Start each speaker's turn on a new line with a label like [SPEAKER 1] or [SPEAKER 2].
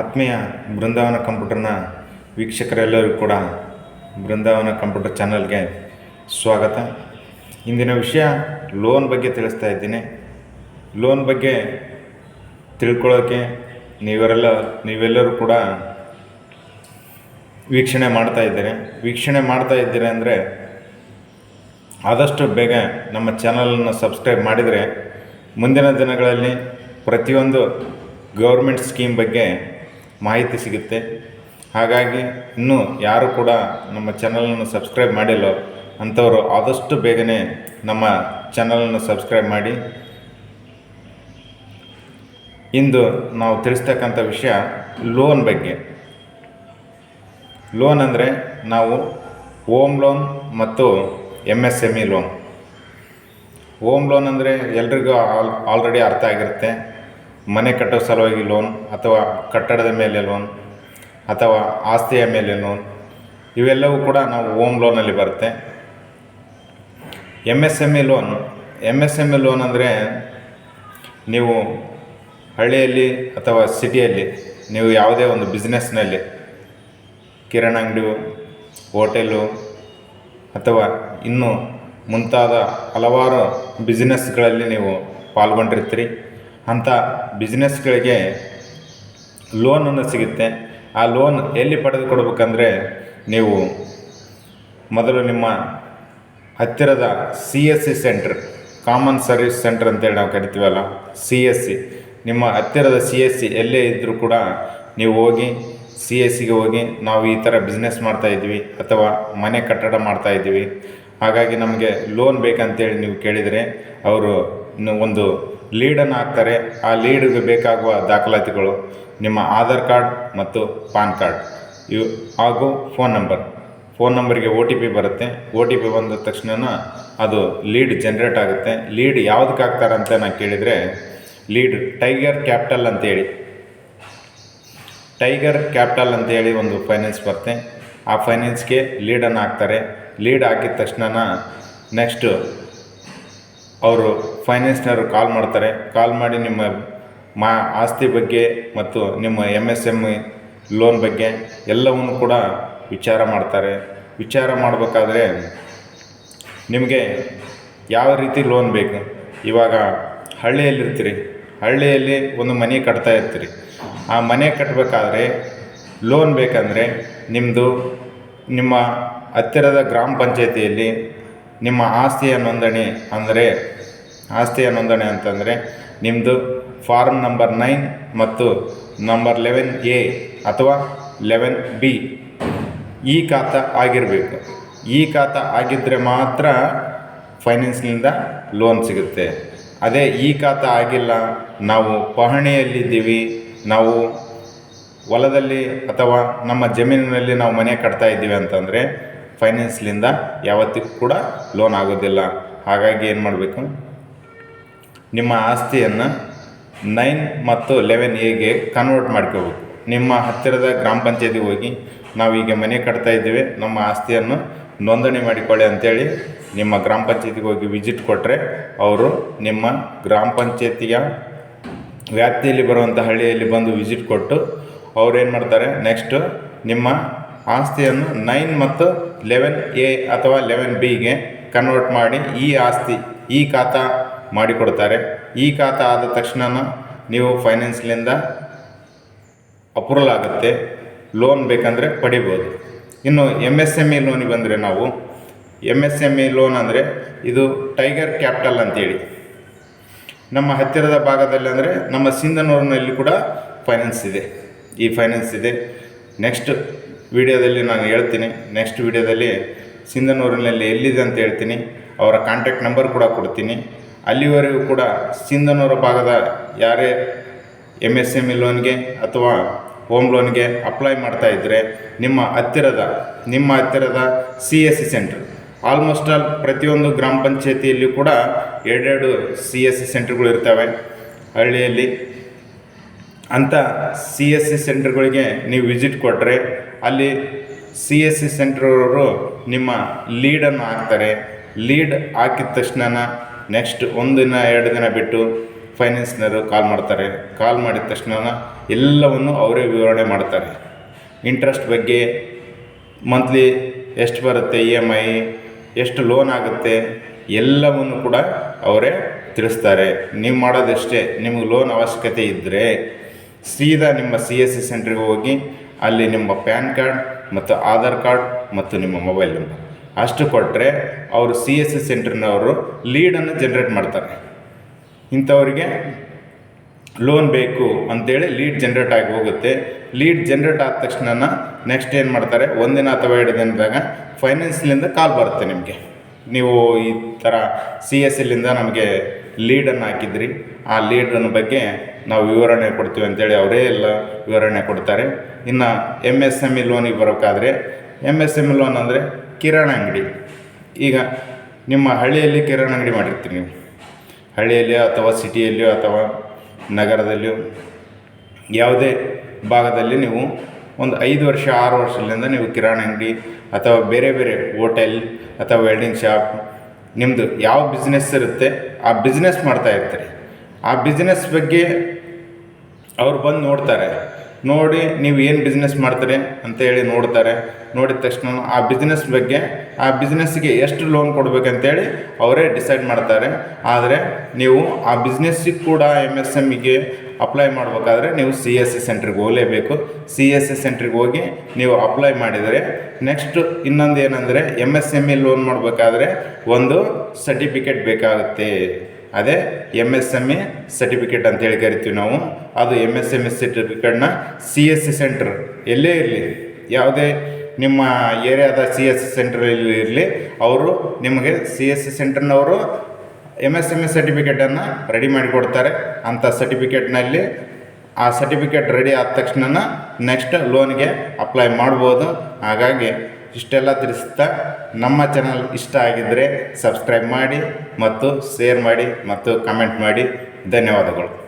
[SPEAKER 1] ಆತ್ಮೀಯ ಬೃಂದಾವನ ಕಂಪ್ಯೂಟರ್ನ ವೀಕ್ಷಕರೆಲ್ಲರೂ ಕೂಡ ಬೃಂದಾವನ ಕಂಪ್ಯೂಟರ್ ಚಾನಲ್ಗೆ ಸ್ವಾಗತ. ಇಂದಿನ ವಿಷಯ ಲೋನ್ ಬಗ್ಗೆ ತಿಳಿಸ್ತಾ ಇದ್ದೀನಿ. ಲೋನ್ ಬಗ್ಗೆ ತಿಳ್ಕೊಳ್ಳೋಕ್ಕೆ ನೀವರೆಲ್ಲ ನೀವೆಲ್ಲರೂ ಕೂಡ ವೀಕ್ಷಣೆ ಮಾಡ್ತಾ ಇದ್ದೀರಿ. ವೀಕ್ಷಣೆ ಮಾಡ್ತಾ ಇದ್ದೀರಿ ಅಂದರೆ ಆದಷ್ಟು ಬೇಗ ನಮ್ಮ ಚಾನಲನ್ನು ಸಬ್ಸ್ಕ್ರೈಬ್ ಮಾಡಿದರೆ ಮುಂದಿನ ದಿನಗಳಲ್ಲಿ ಪ್ರತಿಯೊಂದು ಗೌರ್ಮೆಂಟ್ ಸ್ಕೀಮ್ ಬಗ್ಗೆ ಮಾಹಿತಿ ಸಿಗುತ್ತೆ. ಹಾಗಾಗಿ ಇನ್ನೂ ಯಾರು ಕೂಡ ನಮ್ಮ ಚಾನಲನ್ನು ಸಬ್ಸ್ಕ್ರೈಬ್ ಮಾಡಿಲ್ಲೋ, ಅಂಥವರು ಆದಷ್ಟು ಬೇಗನೆ ನಮ್ಮ ಚಾನಲನ್ನು ಸಬ್ಸ್ಕ್ರೈಬ್ ಮಾಡಿ. ಇಂದು ನಾವು ತಿಳಿಸ್ತಕ್ಕಂಥ ವಿಷಯ ಲೋನ್ ಬಗ್ಗೆ. ಲೋನ್ ಅಂದರೆ ನಾವು ಹೋಮ್ ಲೋನ್ ಮತ್ತು M S M E loan. Home loan ಅಂದರೆ ಎಲ್ರಿಗೂ ಆಲ್, ಆಲ್ರೆಡಿ ಅರ್ಥ ಆಗಿರುತ್ತೆ. ಮನೆ ಕಟ್ಟೋ ಸಲುವಾಗಿ ಲೋನ್ ಅಥವಾ ಕಟ್ಟಡದ ಮೇಲೆ ಲೋನ್ ಅಥವಾ ಆಸ್ತಿಯ ಮೇಲೆ ಲೋನ್ ಇವೆಲ್ಲವೂ ಕೂಡ ನಾವು ಹೋಮ್ ಲೋನಲ್ಲಿ ಬರುತ್ತೆ. M S M E loan M S M E loan ಅಂದರೆ ನೀವು ಹಳ್ಳಿಯಲ್ಲಿ ಅಥವಾ ಸಿಟಿಯಲ್ಲಿ ನೀವು ಯಾವುದೇ ಒಂದು ಬಿಸ್ನೆಸ್ನಲ್ಲಿ ಕಿರಣ ಅಂಗಡಿ ಹೋಟೆಲು ಅಥವಾ ಇನ್ನೂ ಮುಂತಾದ ಹಲವಾರು ಬಿಸ್ನೆಸ್ಗಳಲ್ಲಿ ನೀವು ಪಾಲ್ಗೊಂಡಿರ್ತೀರಿ. ಅಂಥ ಬಿಸ್ನೆಸ್ಗಳಿಗೆ ಲೋನನ್ನು ಸಿಗುತ್ತೆ. ಆ ಲೋನ್ ಎಲ್ಲಿ ಪಡೆದುಕೊಡ್ಬೇಕಂದ್ರೆ ನೀವು ಮೊದಲು ನಿಮ್ಮ ಹತ್ತಿರದ C S C centre common service centre ಅಂತೇಳಿ ನಾವು ಕರಿತೀವಲ್ಲ ಸಿ ಎಸ್ ಸಿ ನಿಮ್ಮ ಹತ್ತಿರದ ಸಿ ಎಸ್ ಸಿ ಎಲ್ಲೇ ಇದ್ದರೂ ಕೂಡ ನೀವು ಹೋಗಿ ಸಿ ಎಸ್ ಸಿಗೆ ಹೋಗಿ ನಾವು ಈ ಥರ ಬಿಸ್ನೆಸ್ ಮಾಡ್ತಾಯಿದ್ವಿ ಅಥವಾ ಮನೆ ಕಟ್ಟಡ ಮಾಡ್ತಾಯಿದ್ದೀವಿ ಹಾಗಾಗಿ ನಮಗೆ ಲೋನ್ ಬೇಕಂತೇಳಿ ನೀವು ಕೇಳಿದರೆ ಅವರು ಒಂದು ಲೀಡನ್ನು ಹಾಕ್ತಾರೆ. ಆ ಲೀಡ್ಗೆ ಬೇಕಾಗುವ ದಾಖಲಾತಿಗಳು ನಿಮ್ಮ ಆಧಾರ್ ಕಾರ್ಡ್ ಮತ್ತು ಪಾನ್ ಕಾರ್ಡ್. ಇವು ಹಾಗೂ ಫೋನ್ ನಂಬರ್ ಫೋನ್ ನಂಬರ್ಗೆ ಒ ಟಿ ಪಿ ಬರುತ್ತೆ. ಒ ಟಿ ಪಿ ಬಂದ ತಕ್ಷಣ ಅದು ಲೀಡ್ ಜನ್ರೇಟ್ ಆಗುತ್ತೆ. ಲೀಡ್ ಯಾವುದಕ್ಕೆ ಹಾಕ್ತಾರೆ ಅಂತ ನಾನು ಕೇಳಿದರೆ ಲೀಡ್ ಟೈಗರ್ ಕ್ಯಾಪಿಟಲ್ ಅಂತೇಳಿ. ಟೈಗರ್ ಕ್ಯಾಪಿಟಲ್ ಅಂತೇಳಿ ಒಂದು ಫೈನಾನ್ಸ್ ಬರುತ್ತೆ. ಆ ಫೈನಾನ್ಸ್ಗೆ ಲೀಡನ್ನು ಹಾಕ್ತಾರೆ. ಲೀಡ್ ಹಾಕಿದ ತಕ್ಷಣ ನೆಕ್ಸ್ಟು ಅವರು ಫೈನಾನ್ಸ್ನವರು ಕಾಲ್ ಮಾಡ್ತಾರೆ ಕಾಲ್ ಮಾಡಿ ನಿಮ್ಮ ಮಾ, ಆಸ್ತಿ ಬಗ್ಗೆ ಮತ್ತು ನಿಮ್ಮ ಎಂ ಎಸ್ ಎಂ ಲೋನ್ ಬಗ್ಗೆ ಎಲ್ಲವನ್ನು ಕೂಡ ವಿಚಾರ ಮಾಡ್ತಾರೆ. ವಿಚಾರ ಮಾಡಬೇಕಾದ್ರೆ ನಿಮಗೆ ಯಾವ ರೀತಿ ಲೋನ್ ಬೇಕು? ಇವಾಗ ಹಳ್ಳಿಯಲ್ಲಿರ್ತೀರಿ, ಹಳ್ಳಿಯಲ್ಲಿ ಒಂದು ಮನೆ ಕಟ್ತಾ ಇರ್ತೀರಿ. ಆ ಮನೆ ಕಟ್ಟಬೇಕಾದ್ರೆ ಲೋನ್ ಬೇಕಂದರೆ ನಿಮ್ಮದು ನಿಮ್ಮ ಹತ್ತಿರದ ಗ್ರಾಮ ಪಂಚಾಯತಿಯಲ್ಲಿ ನಿಮ್ಮ ಆಸ್ತಿಯ ನೋಂದಣಿ ಅಂದರೆ ಆಸ್ತಿಯ ನೋಂದಣಿ ಅಂತಂದರೆ ನಿಮ್ಮದು ಫಾರ್ಮ್ ನಂಬರ್ ನೈನ್ ಮತ್ತು ನಂಬರ್ ಲೆವೆನ್ ಎ ಅಥವಾ ಲೆವೆನ್ ಬಿ. ಈ ಖಾತ ಆಗಿರಬೇಕು. ಈ ಖಾತ ಆಗಿದ್ದರೆ ಮಾತ್ರ ಫೈನಾನ್ಸ್ನಿಂದ ಲೋನ್ ಸಿಗುತ್ತೆ. ಅದೇ ಈ ಖಾತ ಆಗಿಲ್ಲ, ನಾವು ಪಹಣಿಯಲ್ಲಿದ್ದೀವಿ, ನಾವು ಹೊಲದಲ್ಲಿ ಅಥವಾ ನಮ್ಮ ಜಮೀನಿನಲ್ಲಿ ನಾವು ಮನೆ ಕಟ್ತಾ ಇದ್ದೀವಿ ಅಂತಂದರೆ ಫೈನಾನ್ಸ್ಲಿಂದ ಯಾವತ್ತಿಗೂ ಕೂಡ ಲೋನ್ ಆಗೋದಿಲ್ಲ. ಹಾಗಾಗಿ ಏನು ಮಾಡಬೇಕು? ನಿಮ್ಮ ಆಸ್ತಿಯನ್ನು ನೈನ್ ಮತ್ತು ಲೆವೆನ್ ಎಗೆ ಕನ್ವರ್ಟ್ ಮಾಡ್ಕೋಬೇಕು. ನಿಮ್ಮ ಹತ್ತಿರದ ಗ್ರಾಮ ಪಂಚಾಯತಿಗೆ ಹೋಗಿ ನಾವೀಗ ಮನೆ ಕಟ್ತಾ ಇದ್ದೀವಿ. ನಮ್ಮ ಆಸ್ತಿಯನ್ನು ನೋಂದಣಿ ಮಾಡಿಕೊಳ್ಳಿ ಅಂತೇಳಿ ನಿಮ್ಮ ಗ್ರಾಮ ಪಂಚಾಯತಿಗೆ ಹೋಗಿ ವಿಸಿಟ್ ಕೊಟ್ಟರೆ ಅವರು ನಿಮ್ಮ ಗ್ರಾಮ ಪಂಚಾಯತಿಯ ವ್ಯಾಪ್ತಿಯಲ್ಲಿ ಬರುವಂಥ ಹಳ್ಳಿಯಲ್ಲಿ ಬಂದು ವಿಸಿಟ್ ಕೊಟ್ಟು ಅವ್ರು ಏನು ಮಾಡ್ತಾರೆ? ನೆಕ್ಸ್ಟು ನಿಮ್ಮ ಆಸ್ತಿಯನ್ನು ನೈನ್ ಮತ್ತು ಲೆವೆನ್ ಎ ಅಥವಾ ಲೆವೆನ್ ಬಿಗೆ ಕನ್ವರ್ಟ್ ಮಾಡಿ ಈ ಆಸ್ತಿ, ಈ ಖಾತಾ ಮಾಡಿಕೊಡ್ತಾರೆ. ಈ ಖಾತ ಆದ ತಕ್ಷಣ ನೀವು ಫೈನಾನ್ಸ್ಲಿಂದ ಅಪ್ರೂವಲ್ ಆಗುತ್ತೆ ಲೋನ್ ಬೇಕಂದರೆ ಪಡಿಬೋದು. ಇನ್ನು ಎಂ ಎಸ್ ಎಂ ಇ ಲೋನಿಗೆ ಬಂದರೆ ನಾವು M S M E loan ಅಂದರೆ ಇದು ಟೈಗರ್ ಕ್ಯಾಪಿಟಲ್ ಅಂತೇಳಿ. ನಮ್ಮ ಹತ್ತಿರದ ಭಾಗದಲ್ಲಿ ಅಂದರೆ ನಮ್ಮ ಸಿಂಧನೂರಿನಲ್ಲಿ ಕೂಡ ಫೈನಾನ್ಸ್ ಇದೆ. ಈ ಫೈನಾನ್ಸ್ ಇದೆ. ನೆಕ್ಸ್ಟ್ ವಿಡಿಯೋದಲ್ಲಿ ನಾನು ಹೇಳ್ತೀನಿ. ನೆಕ್ಸ್ಟ್ ವಿಡಿಯೋದಲ್ಲಿ ಸಿಂಧನೂರಿನಲ್ಲಿ ಎಲ್ಲಿದೆ ಅಂತ ಹೇಳ್ತೀನಿ. ಅವರ ಕಾಂಟ್ಯಾಕ್ಟ್ ನಂಬರ್ ಕೂಡ ಕೊಡ್ತೀನಿ. ಅಲ್ಲಿವರೆಗೂ ಕೂಡ ಸಿಂಧನೂರ ಭಾಗದ ಯಾರೇ ಎಂ ಎಸ್ ಎಂ ಇ ಲೋನ್ಗೆ ಅಥವಾ ಹೋಮ್ ಲೋನ್ಗೆ ಅಪ್ಲೈ ಮಾಡ್ತಾ ಇದ್ದರೆ ನಿಮ್ಮ ಹತ್ತಿರದ ನಿಮ್ಮ ಹತ್ತಿರದ C S C centre almost all ಪ್ರತಿಯೊಂದು ಗ್ರಾಮ ಪಂಚಾಯತಿಯಲ್ಲಿ ಕೂಡ ಎರಡೆರಡು ಸಿ ಎಸ್ ಸಿ ಸೆಂಟ್ರ್ಗಳು ಇರ್ತವೆ. ಹಳ್ಳಿಯಲ್ಲಿ ಅಂಥ ಸಿ ಎಸ್ ಸಿ ಸೆಂಟ್ರ್ಗಳಿಗೆ ನೀವು ವಿಸಿಟ್ ಕೊಟ್ಟರೆ ಅಲ್ಲಿ ಸಿ ಎಸ್ ಸಿ ಸೆಂಟ್ರವರು ನಿಮ್ಮ ಲೀಡನ್ನು ಹಾಕ್ತಾರೆ. ಲೀಡ್ ಹಾಕಿದ ತಕ್ಷಣ ನೆಕ್ಸ್ಟ್ ಒಂದು ದಿನ, ಎರಡು ದಿನ ಬಿಟ್ಟು ಫೈನಾನ್ಸ್ನವರು ಕಾಲ್ ಮಾಡ್ತಾರೆ. ಕಾಲ್ ಮಾಡಿದ ತಕ್ಷಣ ಎಲ್ಲವನ್ನು ಅವರೇ ವಿವರಣೆ ಮಾಡ್ತಾರೆ. ಇಂಟ್ರೆಸ್ಟ್ ಬಗ್ಗೆ ಮಂತ್ಲಿ ಎಷ್ಟು ಬರುತ್ತೆ ಇ ಎಂ ಐ ಎಷ್ಟು ಲೋನ್ ಆಗುತ್ತೆ, ಎಲ್ಲವನ್ನು ಕೂಡ ಅವರೇ ತಿಳಿಸ್ತಾರೆ. ನೀವು ಮಾಡೋದಷ್ಟೇ, ನಿಮಗೆ ಲೋನ್ ಅವಶ್ಯಕತೆ ಇದ್ದರೆ ಸೀದಾ ನಿಮ್ಮ ಸಿ ಎಸ್ ಸಿ ಸೆಂಟ್ರಿಗೆ ಹೋಗಿ ಅಲ್ಲಿ ನಿಮ್ಮ ಪ್ಯಾನ್ ಕಾರ್ಡ್ ಮತ್ತು ಆಧಾರ್ ಕಾರ್ಡ್ ಮತ್ತು ನಿಮ್ಮ ಮೊಬೈಲ್ ನಂಬರ್ ಅಷ್ಟು ಕೊಟ್ಟರೆ ಅವರು ಸಿ ಎಸ್ ಸಿ ಸೆಂಟ್ರ್ನವರು ಲೀಡನ್ನು ಜನ್ರೇಟ್ ಮಾಡ್ತಾರೆ. ಇಂಥವರಿಗೆ ಲೋನ್ ಬೇಕು ಅಂತೇಳಿ ಲೀಡ್ ಜನ್ರೇಟ್ ಆಗಿ ಹೋಗುತ್ತೆ. ಲೀಡ್ ಜನ್ರೇಟ್ ಆದ ತಕ್ಷಣ ನೆಕ್ಸ್ಟ್ ಏನು ಮಾಡ್ತಾರೆ? ಒಂದಿನ ಅಥವಾ ಎರಡು ದಿನದಾಗ ಫೈನಾನ್ಸ್ಲಿಂದ ಕಾಲ್ ಬರುತ್ತೆ ನಿಮಗೆ. ನೀವು ಈ ಥರ ಸಿ ಎಸ್ ಎಲ್ಲಿಂದ ನಮಗೆ ಲೀಡನ್ನು ಹಾಕಿದ್ರಿ. ಆ ಲೀಡನ್ನ ಬಗ್ಗೆ ನಾವು ವಿವರಣೆ ಕೊಡ್ತೀವಿ ಅಂತೇಳಿ ಅವರೇ ಎಲ್ಲ ವಿವರಣೆ ಕೊಡ್ತಾರೆ. ಇನ್ನು ಎಂ ಎಸ್ ಎಂ ಇ ಲೋನಿಗೆ ಬರೋಕ್ಕಾದರೆ M S M E loan ಅಂದರೆ ಕಿರಾಣ ಅಂಗಡಿ. ಈಗ ನಿಮ್ಮ ಹಳ್ಳಿಯಲ್ಲಿ ಕಿರಾಣ ಅಂಗಡಿ ಮಾಡಿರ್ತೀರಿ ನೀವು. ಹಳ್ಳಿಯಲ್ಲಿಯೋ ಅಥವಾ ಸಿಟಿಯಲ್ಲಿಯೋ ಅಥವಾ ನಗರದಲ್ಲಿಯೋ ಯಾವುದೇ ಭಾಗದಲ್ಲಿ ನೀವು ಒಂದು ಐದು ವರ್ಷ, ಆರು ವರ್ಷದಿಂದ ನೀವು ಕಿರಾಣ ಅಂಗಡಿ ಅಥವಾ ಬೇರೆ ಬೇರೆ ಹೋಟೆಲ್ ಅಥವಾ ವೆಲ್ಡಿಂಗ್ ಶಾಪ್ ನಿಮ್ಮದು ಯಾವ ಬಿಸ್ನೆಸ್ ಇರುತ್ತೆ ಆ ಬಿಸ್ನೆಸ್ ಮಾಡ್ತಾ ಇರ್ತೀರಿ. ಆ ಬಿಸ್ನೆಸ್ ಬಗ್ಗೆ ಅವ್ರು ಬಂದು ನೋಡ್ತಾರೆ. ನೋಡಿ ನೀವು ಏನು ಬಿಸ್ನೆಸ್ ಮಾಡ್ತೀರಿ ಅಂತ ಹೇಳಿ ನೋಡ್ತಾರೆ. ನೋಡಿದ ತಕ್ಷಣ ಆ ಬಿಸ್ನೆಸ್ ಬಗ್ಗೆ, ಆ ಬಿಸ್ನೆಸ್ಗೆ ಎಷ್ಟು ಲೋನ್ ಕೊಡಬೇಕಂತೇಳಿ ಅವರೇ ಡಿಸೈಡ್ ಮಾಡ್ತಾರೆ. ಆದರೆ ನೀವು ಆ ಬಿಸ್ನೆಸ್ಸಿಗೆ ಕೂಡ ಎಂ ಎಸ್ ಎಮ್ಗೆ ಅಪ್ಲೈ ಮಾಡಬೇಕಾದ್ರೆ ನೀವು ಸಿ ಎಸ್ ಸಿ ಸೆಂಟ್ರಿಗೆ ಹೋಗಲೇಬೇಕು. ಸಿ ಎಸ್ ಸಿ ಸೆಂಟ್ರಿಗೆ ಹೋಗಿ ನೀವು ಅಪ್ಲೈ ಮಾಡಿದರೆ ನೆಕ್ಸ್ಟ್ ಇನ್ನೊಂದು ಏನಂದರೆ M S M E loan ಮಾಡಬೇಕಾದ್ರೆ ಒಂದು ಸರ್ಟಿಫಿಕೇಟ್ ಬೇಕಾಗುತ್ತೆ. ಅದೇ M S M A certificate ಅಂತೇಳಿ ಕರಿತೀವಿ ನಾವು. ಅದು ಎಂ ಎಸ್ ಎಂ ಎಸ್ ಸರ್ಟಿಫಿಕೇಟ್ನ ಸಿ ಎಸ್ ಸಿ ಸೆಂಟ್ರ್ ಎಲ್ಲೇ ಇರಲಿ. ಯಾವುದೇ ನಿಮ್ಮ ಏರಿಯಾದ ಸಿ ಎಸ್ ಸಿ ಸೆಂಟ್ರಲ್ಲಿ ಇರಲಿ, ಅವರು ನಿಮಗೆ ಸಿ ಎಸ್ ಸಿ ಸೆಂಟ್ರ್ನವರು ಎಂ ಎಸ್ ಎಂ ಎಸ್ ಸರ್ಟಿಫಿಕೇಟನ್ನು ರೆಡಿ ಮಾಡಿಕೊಡ್ತಾರೆ ಅಂಥ ಸರ್ಟಿಫಿಕೇಟ್ನಲ್ಲಿ ಆ ಸರ್ಟಿಫಿಕೇಟ್ ರೆಡಿ ಆದ ತಕ್ಷಣ ನೆಕ್ಸ್ಟ್ ಲೋನ್ಗೆ ಅಪ್ಲೈ ಮಾಡ್ಬೋದು. ಹಾಗಾಗಿ ಇಷ್ಟೆಲ್ಲ ತಿಳಿಸ್ತಾ ನಮ್ಮ ಚಾನಲ್ ಇಷ್ಟ ಆಗಿದ್ದರೆ ಸಬ್ಸ್ಕ್ರೈಬ್ ಮಾಡಿ ಮತ್ತು ಶೇರ್ ಮಾಡಿ ಮತ್ತು ಕಮೆಂಟ್ ಮಾಡಿ. ಧನ್ಯವಾದಗಳು.